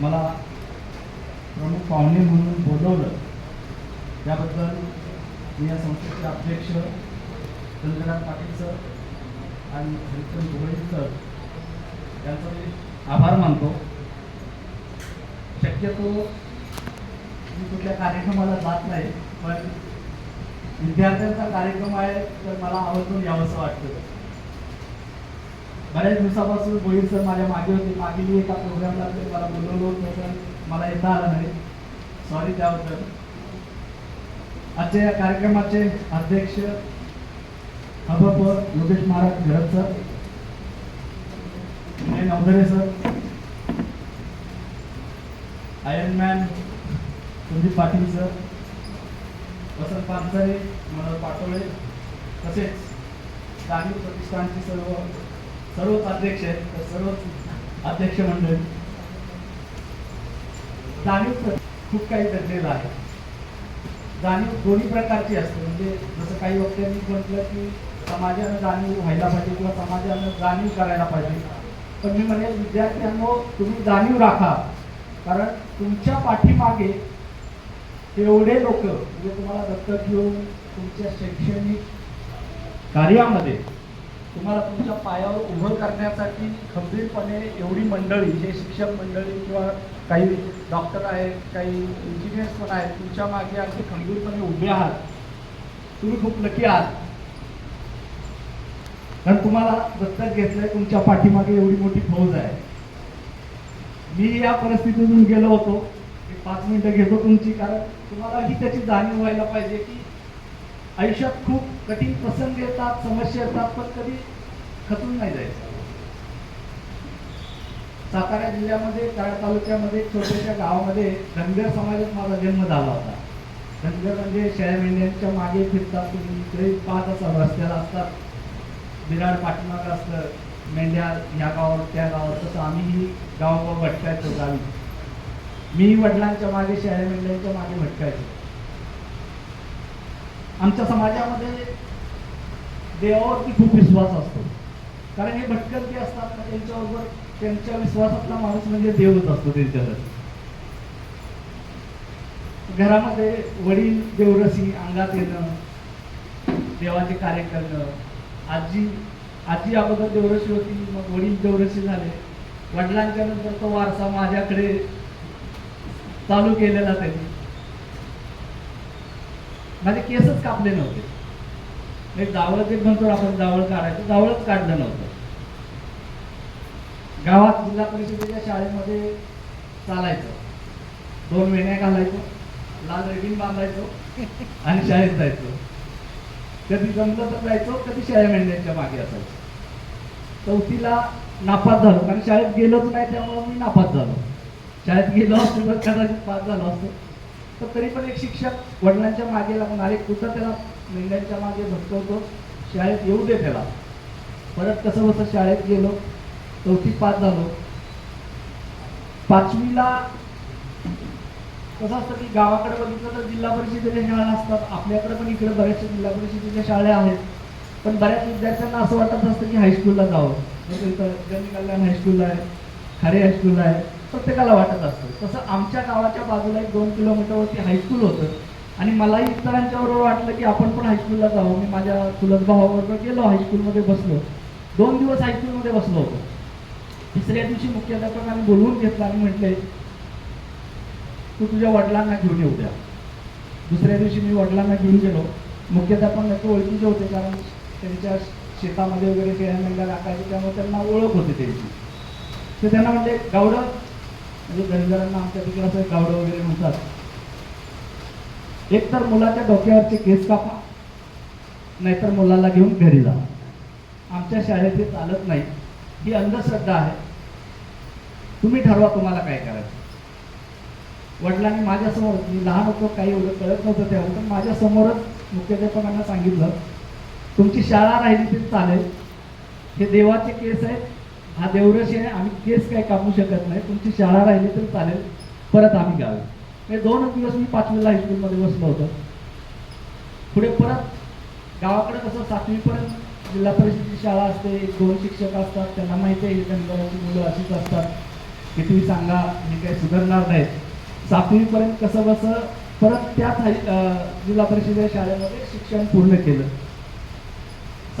मला प्रमुख पाहुणे म्हणून बोलवलं. त्याबद्दल मी या संस्थेचे अध्यक्ष चंद्रकांत पाटील सर आणि हरिचंद गोळे सर यांचा मी आभार मानतो. शक्यतो मी कुठल्या कार्यक्रमाला जात नाही पण विद्यार्थ्यांचा कार्यक्रम आहे तर मला आवर्जून यावंसं वाटतं. बऱ्याच दिवसापासून गोळी सर माझ्या मागे होते. मागील एका प्रोग्रामला ते मला बोलवलं होतं सर मला येता आलं नाही. सॉरी त्याबद्दल. आजच्या या कार्यक्रमाचे अध्यक्ष हबप Yogesh Maharaj Gharat sir Vinay Navdhare sir. Ironman Sandeep Patil sir. Vasant Pansare Manohar Patole. तसेच स्थानिक प्रतिष्ठानचे सर्व सर्वच अध्यक्ष आहेत. तर सर्वच अध्यक्ष मंडळ जाणीव खूप काही घडलेलं आहे. जाणीव दोन्ही प्रकारची असते. म्हणजे जसं काही वक्त्यांनी म्हटलं की समाजानं जाणीव व्हायला पाहिजे किंवा समाजानं जाणीव करायला पाहिजे. पण मी म्हणेल विद्यार्थ्यांनो तुम्ही जाणीव राखा. कारण तुमच्या पाठीमागे एवढे लोक म्हणजे तुम्हाला दत्तक घेऊन तुमच्या शैक्षणिक कार्यामध्ये तुम्हाला तुमच्या पायावर उभं करण्यासाठी खंबीरपणे एवढी मंडळी जे शिक्षक मंडळी किंवा काही डॉक्टर आहेत काही इंजिनियर्स पण आहेत तुमच्या मागे अगदी खंबीरपणे उभे आहात. तुम्ही खूप लकी आहात. कारण तुम्हाला दत्तक घेतलंय तुमच्या पाठीमागे एवढी मोठी फौज आहे. मी या परिस्थितीतून गेलो होतो. पाच मिनिटं घेतो तुमची कारण तुम्हाला ही त्याची जाणीव व्हायला पाहिजे की आयुष्यात खूप कठीण प्रसंग येतात समस्या येतात पण कधी खचून नाही जायचं. सातारा जिल्ह्यामध्ये कराड तालुक्यामध्ये छोट्याशा गावामध्ये धनगर समाजात माझा जन्म झाला होता. धनगर म्हणजे शेळ्या मेंढ्यांच्या मागे फिरतात तुम्ही. इकडे पाहत असाल रस्त्याला असतात. बिराड पाठीमाग असतं. मेंढ्या ह्या गावावर त्या गावावर. तसं आम्हीही गावागाव भटकायचो गावी. मी वडिलांच्या मागे शेळ्या मेंढ्यांच्या मागे भटकायचो. आमच्या समाजामध्ये देवावरती खूप विश्वास असतो. कारण हे भटकंती असतात ना त्यांच्याबरोबर त्यांच्या विश्वासातला माणूस म्हणजे देवच असतो त्यांच्यासाठी. घरामध्ये वडील देवरसी अंगात येणं देवाचे कार्य करणं आजी आजी अगोदर देवरशी होती मग वडील देवरशी झाले. वडिलांच्या नंतर तो वारसा माझ्याकडे चालू केलेला त्यांनी. माझे केसच कापले नव्हते. एक जावळ एक म्हणतो आपण जावळ काढायचं जावळच काढलं नव्हतं. गावात जिल्हा परिषदेच्या शाळेमध्ये चालायचं. दोन वेण्या घालायचो लाल रेबीन बांधायचो आणि शाळेत जायचो. कधी जमलं तर जायचो कधी शाळा मेंढ्यांच्या मागे असायचो. चौथीला नापास झालो. कारण शाळेत गेलोच नाही त्यामुळे मी नापास झालो. शाळेत गेलो असतो तर कदाचित पास झालो असतो. तर तरी पण एक शिक्षक वडिलांच्या मागे लागून अरे कुठं त्याला मेंढ्यांच्या मागे भटकवतो? शाळेत येऊ दे त्याला. परत कसं बसं शाळेत गेलो चौथी पास झालो. पाचवीला कसं असतं की गावाकडे बघितलं तर जिल्हा परिषदेच्या शाळा असतात आपल्याकडे पण इकडे बऱ्याचशा जिल्हा परिषदेच्या शाळा आहेत. पण बऱ्याच विद्यार्थ्यांना असं वाटत असतं की हायस्कूलला जावं. जसं इथं हायस्कूल आहे खरे हायस्कूल आहे. प्रत्येकाला वाटत असतं. तसं आमच्या गावाच्या बाजूला एक दोन किलोमीटरवरती हायस्कूल होतं. आणि मलाही इतरांच्या बरोबर वाटलं की आपण पण हायस्कूलला जावं मी माझ्या चुलत भावाबरोबर गेलो हायस्कूलमध्ये बसलो. दोन दिवस हायस्कूलमध्ये बसलो होतो. तिसऱ्या दिवशी मुख्याध्यापकांनी बोलवून घेतलं आणि म्हटले तू तुझ्या वडिलांना घेऊन येऊ द्या. दुसऱ्या दिवशी मी वडिलांना घेऊन गेलो. मुख्याध्यापक नक्की ओळखीचे होते कारण त्यांच्या शेतामध्ये वगैरे शेळ्या मेंढ्या राखायचे त्यामुळे त्यांना ओळख होते त्यांची. ते त्यांना म्हणजे गावडं म्हणजे गणगरांना आमच्या तिकडे असं गावडं वगैरे म्हणतात. एक तर मुलाच्या डोक्यावरचे केस कापा. नाहीतर मुलाला घेऊन घरी जा. आमच्या शाळेत हे चालत नाही. ही अंधश्रद्धा आहे. तुम्ही ठरवा तुम्हाला काय करायचं. वडिलांनी माझ्यासमोर मी लहान होतो काही एवढं कळत नव्हतं तेव्हा पण माझ्यासमोरच मुख्याध्यापकांना सांगितलं तुमची शाळा राहिली तरी चालेल. हे देवाचे केस आहेत. हा देवरशी आहे आम्ही केस काय कापू शकत नाही. तुमची शाळा राहिली तर चालेल. परत आम्ही गावी. हे दोनच दिवस मी पाचवीला हायस्कूलमध्ये बसलो होतो. पुढे परत गावाकडे कसं सातवीपर्यंत जिल्हा परिषदेची शाळा असते एक दोन शिक्षक असतात त्यांना माहिती आहे धनगराची मुलं अशीच असतात. किती सांगा हे काही सुधारणार नाहीत सातवीपर्यंत कसं बसं परत त्याच हाय- जिल्हा परिषद या शाळेमध्ये शिक्षण पूर्ण केलं.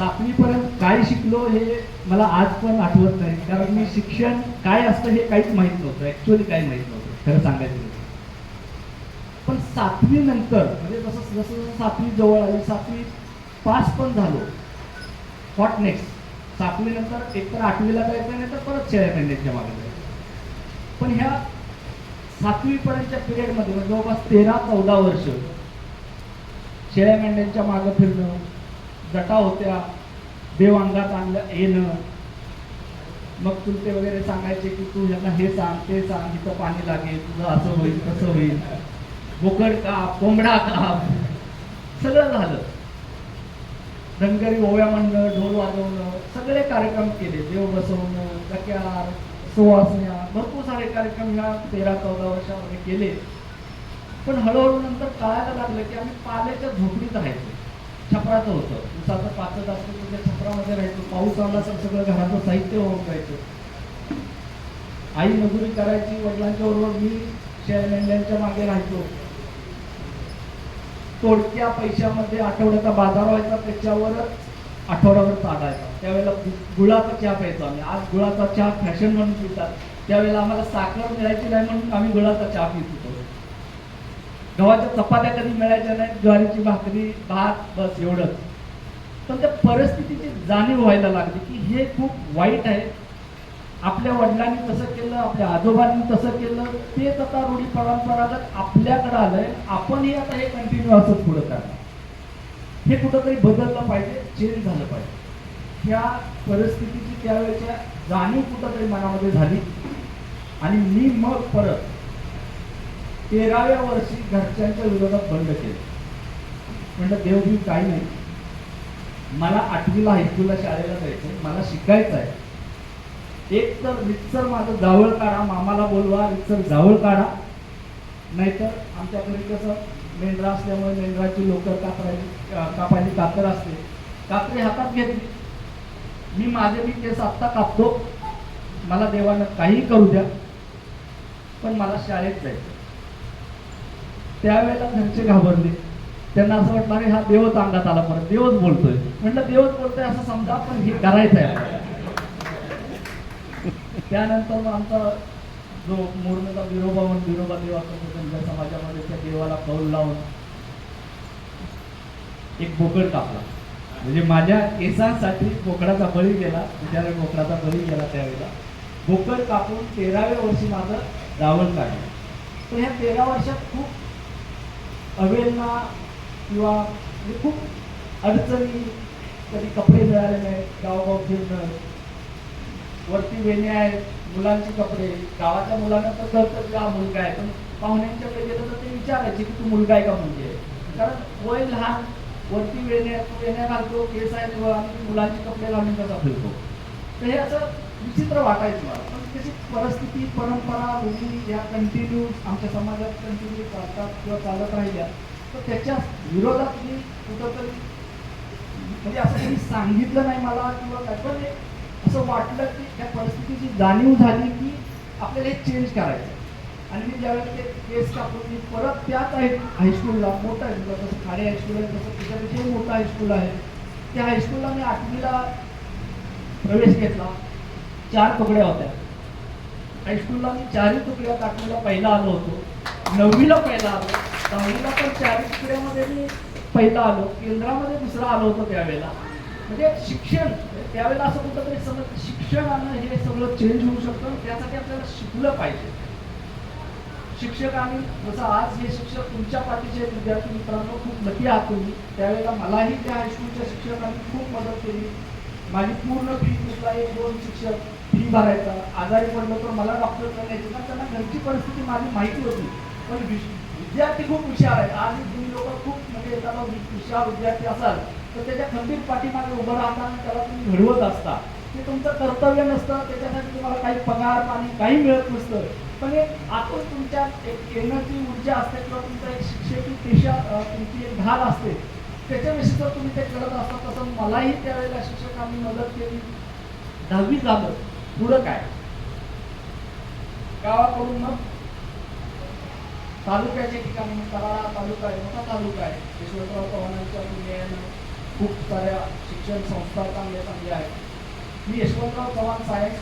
सातवीपर्यंत काय शिकलो हे मला आज पण आठवत नाही. कारण मी शिक्षण काय असतं हे काहीच माहीत नव्हतं. ॲक्च्युअली काही माहीत नव्हतं. खरं सांगायचं पण सातवी नंतर म्हणजे जसं जसं जसं सातवी जवळ आली सातवी पास पण झालो. व्हॉट नेक्स्ट सातवी नंतर एकतर आठवीला जायचं नाही तर परत शेळ्या मेंढ्यांच्या मागे जायचं. पण ह्या सातवीपर्यंतच्या पिरियडमध्ये म्हणजे जवळपास तेरा चौदा वर्ष शेळ्या मेंढ्यांच्या मागं फिरणं जटा होत्या देव अंगात आणलं येणं. मग तुलते वगैरे सांगायचे की तू यांना हे सांग ते सांग इथं पाणी लागेल तुझं असं होईल तसं होईल. बोकड काप कोंबडा काप सगळं झालं. धनगरी ओव्या म्हणणं ढोल वाजवणं सगळे कार्यक्रम केले. देव बसवणं डक्यार सुवासण्या भरपूर सारे कार्यक्रम ह्या तेरा चौदा वर्षामध्ये केले. पण हळूहळू नंतर कळायला लागलं की आम्ही पाल्याच्या झोपडीत राहायचो. छपराचं होतं. उसाचं पाचत तास तिथे छपरामध्ये राहायचो. पाऊस आला तर सगळं घराचं साहित्य होऊन जायचं. आई मजुरी करायची वडिलांच्या बरोबर मी शेळ्या मेंढ्यांच्या मागे राहायचो. तोडक्या पैशामध्ये आठवड्याचा बाजार व्हायचा त्याच्यावरच आठवड्यावर चालायचा त्यावेळेला गुळाचा चहा प्यायचो आम्ही. आज गुळाचा चहा फॅशन म्हणून पितात. त्यावेळेला आम्हाला साखर मिळायची नाही म्हणून आम्ही गुळाचा चहा पित होतो. गव्हाच्या चपात्या कधी मिळायच्या नाहीत ज्वारीची भाकरी भात बस एवढंच. पण त्या परिस्थितीची जाणीव व्हायला लागली की हे खूप वाईट आहे. आपल्या वडिलांनी तसं केलं आपल्या आजोबांनी तसं केलं तेच आता रूढी परंपरागत आपल्याकडे आलंय आपणही आता हे कंटिन्यू असंच पुढे करणार. हे कुठंतरी बदललं पाहिजे चेंज झालं पाहिजे. त्या परिस्थितीची त्यावेळेच्या जाणीव कुठंतरी मनामध्ये झाली. आणि मी मग परत तेराव्या वर्षी घरच्यांच्या विरोधात बंद केलं. म्हणलं देवबीव काही नाही. मला आठवीला हायस्कूलला शाळेला जायचं मला शिकायचं आहे. एक तर रितसर माझं जावळ काढा. मामाला बोलवा रितसर जावळ काढा. नाहीतर आमच्याकडे कसं मेंढरा असल्यामुळे मेंढराची लोकर कापरायची कापायची कातर असते. कात्री हातात घेतली. मी माझे मी केस आत्ता कापतो. मला देवानं काही करू द्या. पण मला शाळेत जायचं त्यावेळेला घरचे घाबरले. त्यांना असं वाटलं अरे हा देवच अंगात आला परत देवच बोलतोय. म्हटलं देवच बोलतोय असं समजा पण हे करायचं आहे त्यानंतर मग आमचा जो मूर्णचा विरोबा म्हणून विरोबा देव असतो त्यांच्या समाजामध्ये त्या देवाला कौल लावून एक बोकड कापला. म्हणजे माझ्या केसांसाठी बोकडाचा बळी गेला बिचारा बोकडाचा बळी गेला त्यावेळेला. बोकड कापून तेराव्या वर्षी माझं रावण काढलं. तर ह्या तेरा वर्षात खूप अवेलना किंवा म्हणजे खूप अडचणी कधी कपडे मिळाले नाहीत गावगाव फिरणं. वरती वेणे आहेत मुलांचे कपडे. गावाच्या मुलांना तर कळतं की हा मुलगा आहे पण पाहुण्यांच्याकडे गेलं तर ते विचारायचे की तू मुलगा आहे का म्हणजे? आहे कारण वय लहान वरती वेण्या तू वेण्या घालतो केस आहे आणि मुलांचे कपडे घालून कसा फिरतो. तर हे असं विचित्र वाटायचं मला. त्याची परिस्थिती परंपरा रूढी या कंटिन्यू आमच्या समाजात कंटिन्यू चालतात किंवा चालत राहिल्या तर त्याच्या विरोधात मी कुठंतरी म्हणजे असं काही सांगितलं नाही मला किंवा काय पण असं वाटलं की त्या परिस्थितीची जाणीव झाली की आपल्याला हे चेंज करायचं आणि मी ज्यावेळेला ते केस कापून मी परत त्याच आहे हायस्कूलला मोठं हायस्कूल जसं खाडे हायस्कूल आहे तसं त्याच्यापेक्षाही मोठं हायस्कूल आहे त्या हायस्कूलला मी आठवीला प्रवेश घेतला. चार पकड्या होत्या. हायस्कूलला मी चारही तुकड्या आठवीला पहिला आलो होतो. नववीला पहिला आलो. दहावीला पण चारही तुकड्यामध्ये मी पहिला आलो. केंद्रामध्ये दुसरा आलो होतो त्यावेळेला. म्हणजे शिक्षण म्हणजे त्यावेळेला असं कुठंतरी समज शिक्षणानं हे सगळं चेंज होऊ शकतं त्यासाठी आपल्याला शिकलं पाहिजे. शिक्षकांनी जसं आज हे शिक्षक तुमच्या पाठीचे विद्यार्थी मित्रांनो खूप लकी आहात तुम्ही. त्यावेळेला मलाही त्या हायस्कूलच्या शिक्षकांनी खूप मदत केली. माझी पूर्ण फी कुठला एक दोन शिक्षक फी भरायचा आजारी पडलो तर मला डॉक्टर करायचे कारण त्यांना घरची परिस्थिती माझी माहिती होती. पण विश- विद्यार्थी खूप हुशार आहेत. आणि तुम्ही लोक खूप म्हणजे एखादा हुशार विद्यार्थी असाल तर त्याच्या खंबीर पाठीमागे उभं राहता आणि त्याला तुम्ही घडवत असता. ते तुमचं कर्तव्य नसतं. त्याच्यासाठी तुम्हाला काही पगार पाणी काही मिळत नसतं. पण एक आतून तुमच्या एक एनर्जी ऊर्जा असते किंवा तुमचा एक शिक्षकी पेशा तुमची एक ढाल असते. त्याच्याविषयी जर तुम्ही ते करत असता तसं मलाही त्यावेळेला शिक्षकांनी मदत केली. दहावी झालं. पुढं काय? गावाकडून मग तालुक्याच्या ठिकाणी कराडा तालुका आहे मोठा तालुका आहे. यशवंतराव चव्हाणांच्या पुण्यानं खूप साऱ्या शिक्षण संस्था चांगल्या चांगल्या आहेत. मी यशवंतराव चव्हाण सायन्स